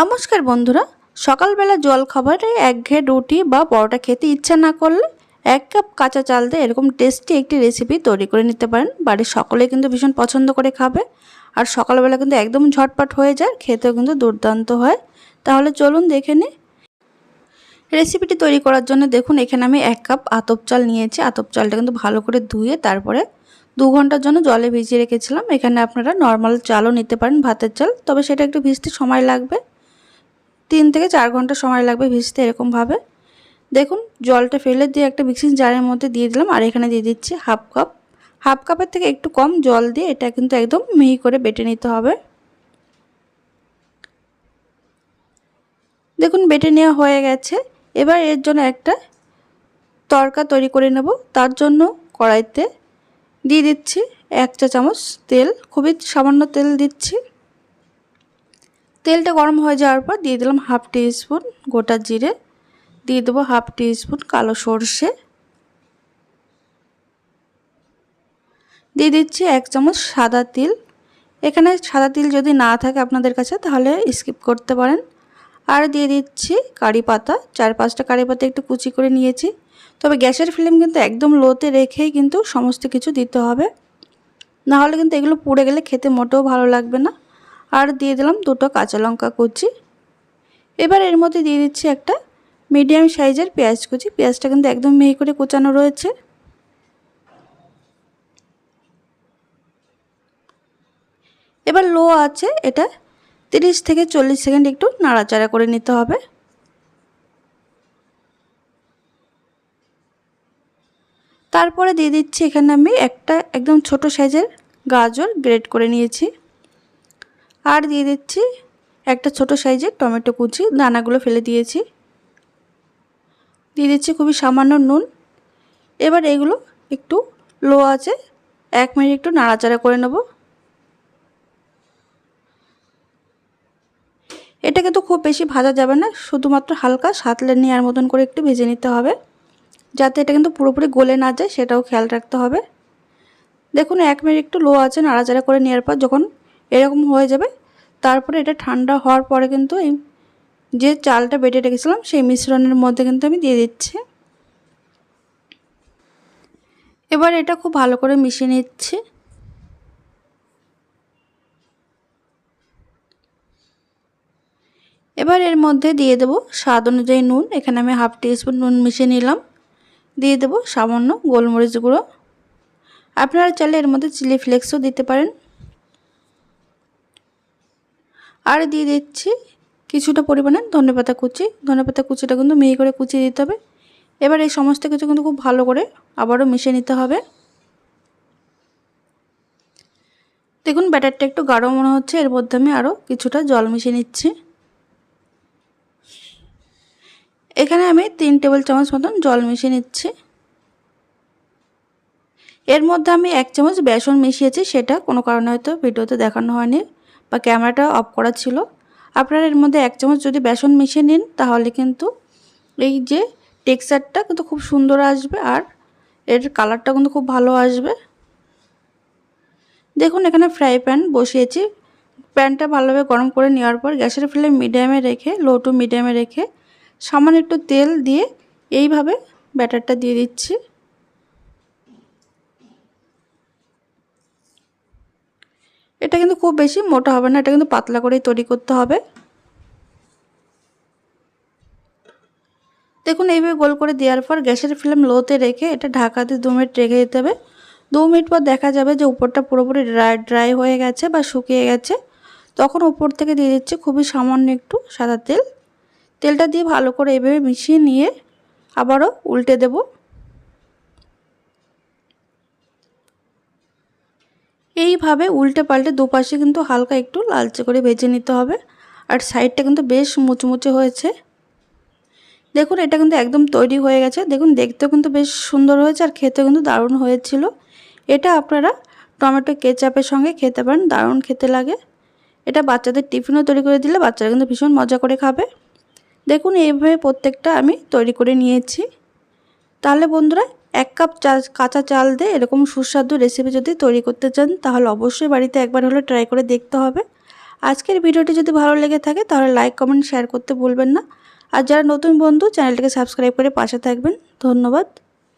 নমস্কার বন্ধুরা, সকালবেলা জল খাবারে একঘেয়ে রুটি বা পরোটা খেতে ইচ্ছা না করলে এক কাপ কাঁচা চাল দিয়ে এরকম টেস্টি একটি রেসিপি তৈরি করে নিতে পারেন। বাড়ির সকলে কিন্তু ভীষণ পছন্দ করে খাবে। আর সকালবেলা কিন্তু একদম ঝটপট হয়ে যায়, খেতেও কিন্তু দুর্দান্ত হয়। তাহলে চলুন দেখে নিই রেসিপিটি তৈরি করার জন্য দেখুন, এখানে আমি এক কাপ আতপ চাল নিয়েছি। আতপ চালটা কিন্তু ভালো করে ধুয়ে তারপরে দু ঘণ্টার জন্য জলে ভিজিয়ে রেখেছিলাম। এখানে আপনারা নর্মাল চালও নিতে পারেন ভাতের চাল, তবে সেটা একটু ভিজতে সময় লাগবে। তিন থেকে চার ঘণ্টা সময় লাগবে ভিজতে এরকমভাবে। দেখুন, জলটা ফেলে দিয়ে একটা মিক্সিং জারের মধ্যে দিয়ে দিলাম, আর এখানে দিয়ে দিচ্ছি হাফ কাপ। হাফ কাপের থেকে একটু কম জল দিয়ে এটা কিন্তু একদম মিহি করে বেটে নিতে হবে। দেখুন, বেটে নেওয়া হয়ে গেছে। এবার এর জন্য একটা তরকা তৈরি করে নেব। তার জন্য কড়াইতে দিয়ে দিচ্ছি এক চা চামচ তেল। খুবই সামান্য তেল দিচ্ছি। তেলটা গরম হয়ে যাওয়ার পর দিয়ে দিলাম হাফ স্পুন গোটা জিরে। দিয়ে দেবো হাফ স্পুন কালো সর্ষে। দিয়ে দিচ্ছি এক চামচ সাদা তিল। এখানে সাদা তিল যদি না থাকে আপনাদের কাছে তাহলে স্কিপ করতে পারেন। আর দিয়ে দিচ্ছি কারি পাতা। চার পাঁচটা কারি পাতা একটু কুচি করে নিয়েছি। তবে গ্যাসের ফ্লেম কিন্তু একদম লোতে রেখেই কিন্তু সমস্ত কিছু দিতে হবে। নাহলে কিন্তু এগুলো পুড়ে গেলে খেতে মোটেও ভালো লাগবে না। আর দিয়ে দিলাম দুটো কাঁচা লঙ্কা কুচি। এবার এর মধ্যে দিয়ে দিচ্ছি একটা মিডিয়াম সাইজের পেঁয়াজ কুচি। পেঁয়াজটা কিন্তু একদম মিহি করে কুচানো রয়েছে। এবার লো আছে এটা তিরিশ থেকে চল্লিশ সেকেন্ড একটু নাড়াচাড়া করে নিতে হবে। তারপরে দিয়ে দিচ্ছি এখানে আমি একটা একদম ছোট সাইজের গাজর গ্রেট করে নিয়েছি। আর দিয়ে দিচ্ছি একটা ছোট সাইজের টমেটো কুচি, দানাগুলো ফেলে দিয়েছি। দিয়ে দিচ্ছি খুবই সামান্য নুন। এবার এগুলো একটু লো আছে এক মিনিট একটু নাড়াচাড়া করে নেব। এটা কিন্তু খুব বেশি ভাজা যাবে না, শুধুমাত্র হালকা সাতলে নেওয়ার মতন করে একটু ভেজে নিতে হবে। যাতে এটা কিন্তু পুরোপুরি গলে না যায়, সেটাও খেয়াল রাখতে হবে। দেখুন, এক মিনিট একটু লো আছে নাড়াচাড়া করে নেওয়ার পর যখন এরকম হয়ে যাবে। তারপরে এটা ঠান্ডা হওয়ার পরে কিন্তু এই যে চালটা বেটে রেখেছিলাম, সেই মিশ্রণের মধ্যে কিন্তু আমি দিয়ে দিচ্ছি। এবার এটা খুব ভালো করে মিশিয়ে নিচ্ছি। এবার এর মধ্যে দিয়ে দেব স্বাদ অনুযায়ী নুন। এখানে আমি হাফ টি স্পুন নুন মিশিয়ে নিলাম। দিয়ে দেব সামান্য গোলমরিচ গুঁড়ো। আপনারা চাইলে এর মধ্যে চিলি ফ্লেক্সও দিতে পারেন। আর দিয়ে দিচ্ছি কিছুটা পরিমাণে ধনেপাতা কুচি। ধনেপাতা কুচিটা কিন্তু মিহি করে কুচিয়ে দিতে হবে। এবার এই সমস্ত কিছু কিন্তু খুব ভালো করে আবারও মিশিয়ে নিতে হবে। দেখুন, ব্যাটারটা একটু গাঢ় মনে হচ্ছে, এর মধ্যে আমি আরও কিছুটা জল মিশিয়ে নিচ্ছি। এখানে আমি তিন টেবিল চামচ মতন জল মিশিয়ে নিচ্ছি। এর মধ্যে আমি এক চামচ বেসন মিশিয়েছি, সেটা কোনো কারণে হয়তো ভিডিওতে দেখানো হয়নি। বা ক্যামেরাটা অফ করা ছিল। আপনারা এর মধ্যে এক চামচ যদি বেসন মিশিয়ে নিন, তাহলে কিন্তু এই যে টেক্সচারটা কিন্তু খুব সুন্দর আসবে আর এর কালারটা কিন্তু খুব ভালো আসবে। দেখুন, এখানে ফ্রাই প্যান বসিয়েছি। প্যানটা ভালোভাবে গরম করে নেওয়ার পর গ্যাসের ফ্লেম মিডিয়ামে রেখে, লো টু মিডিয়ামে রেখে সামান্য একটু তেল দিয়ে এইভাবে ব্যাটারটা দিয়ে দিচ্ছি। এটা কিন্তু খুব বেশি, মোটা হবে না, এটা কিন্তু পাতলা করেই তৈরি করতে হবে। দেখুন, এইভাবে গোল করে দেওয়ার পর গ্যাসের ফ্লেম লোতে রেখে এটা ঢাকা দিয়ে দু মিনিট রেখে দিতে হবে। দু মিনিট পর দেখা যাবে যে উপরটা পুরোপুরি ড্রাই ড্রাই হয়ে গেছে বা শুকিয়ে গেছে। তখন উপর থেকে দিয়ে দিচ্ছি খুবই সামান্য একটু সাদা তেল। তেলটা দিয়ে ভালো করে এইভাবে মিশিয়ে নিয়ে আবারও উল্টে দেবো। এইভাবে উল্টে পাল্টে দুপাশে কিন্তু হালকা একটু লালচে করে ভেজে নিতে হবে। আর সাইডটা কিন্তু বেশ মুচমুচে হয়েছে। দেখুন, এটা কিন্তু একদম তৈরি হয়ে গেছে। দেখুন, দেখতেও কিন্তু বেশ সুন্দর হয়েছে আর খেতেও কিন্তু দারুণ হয়েছিল। এটা আপনারা টমেটো কেচাপের সঙ্গে খেতে পারেন, দারুণ খেতে লাগে। এটা বাচ্চাদের টিফিনও তৈরি করে দিলে বাচ্চারা কিন্তু ভীষণ মজা করে খাবে। দেখুন, এইভাবে প্রত্যেকটা আমি তৈরি করে নিয়েছি। তাহলে বন্ধুরা এক কাপ কাঁচা চাল দিয়ে এরকম সুস্বাদু রেসিপি যদি তৈরি করতে চান, তাহলে অবশ্যই বাড়িতে একবার হলে ট্রাই করে দেখতে হবে। আজকের ভিডিওটি যদি ভালো লেগে থাকে, তাহলে লাইক কমেন্ট শেয়ার করতে ভুলবেন না। আর যারা নতুন বন্ধু চ্যানেলটিকে সাবস্ক্রাইব করে পাশে থাকবেন। ধন্যবাদ।